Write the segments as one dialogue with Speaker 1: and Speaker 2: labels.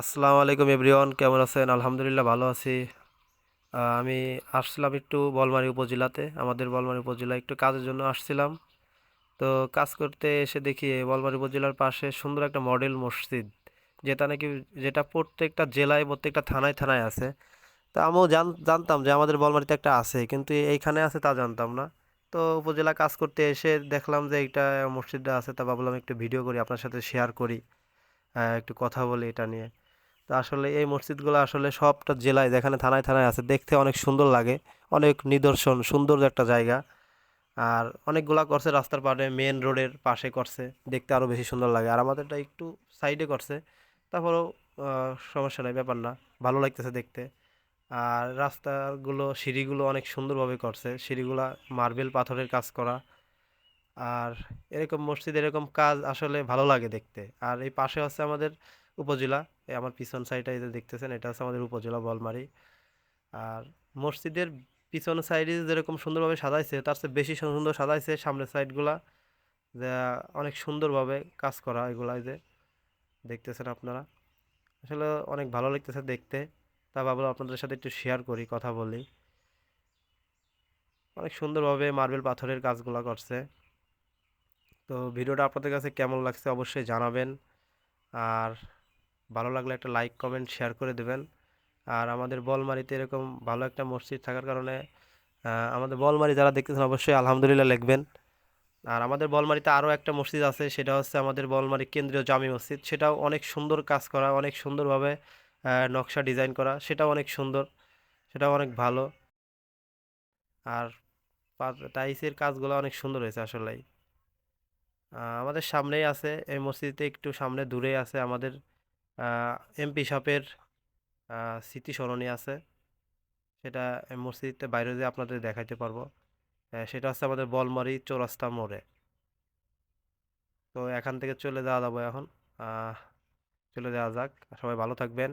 Speaker 1: আসসালামু আলাইকুম এভরিওয়ান, কেমন আছেন? আলহামদুলিল্লাহ ভালো আছি। আমি আসছিলাম একটু বলমারী উপজেলাতে। আমাদের বলমারী উপজেলায় একটু কাজের জন্য আসছিলাম। তো কাজ করতে এসে দেখি বলমারী উপজেলার পাশে সুন্দর একটা মডেল মসজিদ, যেটা নাকি, যেটা প্রত্যেকটা জেলায়, প্রত্যেকটা থানায় থানায় আছে। তা আমিও জান, জানতাম যে আমাদের বলমারিতে একটা আছে, কিন্তু এইখানে আছে তা জানতাম না। তো উপজেলা কাজ করতে এসে দেখলাম যে এইটা মসজিদটা আছে, তা ভাবলাম একটু ভিডিও করি, আপনার সাথে শেয়ার করি। একটু কথা বলি এটা নিয়ে। তো আসলে এই মসজিদগুলো আসলে সবটা জেলায় যেখানে থানায় থানায় আছে, দেখতে অনেক সুন্দর লাগে। অনেক নিদর্শন, সুন্দর একটা জায়গা। আর অনেকগুলা করছে, রাস্তার পাড়ে মেন রোডের পাশে করছে, দেখতে আরও বেশি সুন্দর লাগে। আর আমাদেরটা একটু সাইডে করছে, তারপরেও সমস্যা নাই, ব্যাপার না, ভালো লাগতেছে দেখতে। আর রাস্তাগুলো, সিঁড়িগুলো অনেক সুন্দরভাবে করছে, সিঁড়িগুলো মার্বেল পাথরের কাজ করা। আর এরকম মসজিদ এরকম কাজ আসলে ভালো লাগে দেখতে। আর এই পাশে হচ্ছে আমাদের উপজেলা, এই আমার পিছন সাইডে এই যে দেখতেছেন, এটা হচ্ছে আমাদের উপজেলা বলমারি। আর মসজিদের পিছন সাইডে যেরকম সুন্দরভাবে সাজাইছে, তার চেয়ে বেশি সুন্দর সাজাইছে সামনের সাইডগুলা যা অনেক সুন্দরভাবে কাজ করা এগুলা এই যে, দেখতেছেন আপনারা। আসলে অনেক ভালো লাগতেছে দেখতে। তা ভাবলাম আপনাদের সাথে একটু শেয়ার করি, কথা বলি। অনেক সুন্দরভাবে মার্বেল পাথরের কাজগুলো করছে। তো ভিডিওটা আপনাদের কাছে কেমন লাগছে অবশ্যই জানাবেন। আর ভালো লাগলে একটা লাইক কমেন্ট শেয়ার করে দেবেন। আর আমাদের বলমারিতে এরকম ভালো একটা মসজিদ থাকার কারণে আমাদের বলমারি যারা দেখতেছেন অবশ্যই আলহামদুলিল্লাহ লিখবেন। আর আমাদের বলমারিতে আরও একটা মসজিদ আছে, সেটা হচ্ছে আমাদের বলমারি কেন্দ্রীয় জামি মসজিদ। সেটাও অনেক সুন্দর কাজ করা, অনেক সুন্দরভাবে নকশা ডিজাইন করা, সেটাও অনেক সুন্দর, সেটাও অনেক ভালো। আর টাইসের কাজগুলো অনেক সুন্দর হয়েছে আসলেই। আমাদের সামনেই আছে, এই মসজিদে একটু সামনে দূরে আছে আমাদের। এমপি আহ, স্মৃতি সরণি আছে। সেটা এই মসজিদে বাইরে দিয়ে আপনাদের দেখাইতে পারব। সেটা হচ্ছে আমাদের বলমারি চৌরাস্তা মোড়ে। তো এখান থেকে চলে যাওয়া যাব এখন। চলে যাওয়া যাক। সবাই ভালো থাকবেন।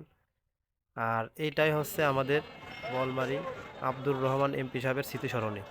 Speaker 1: আর এইটাই হচ্ছে আমাদের বলমারি আব্দুর রহমান এমপি সাহেবের স্মৃতি সরণি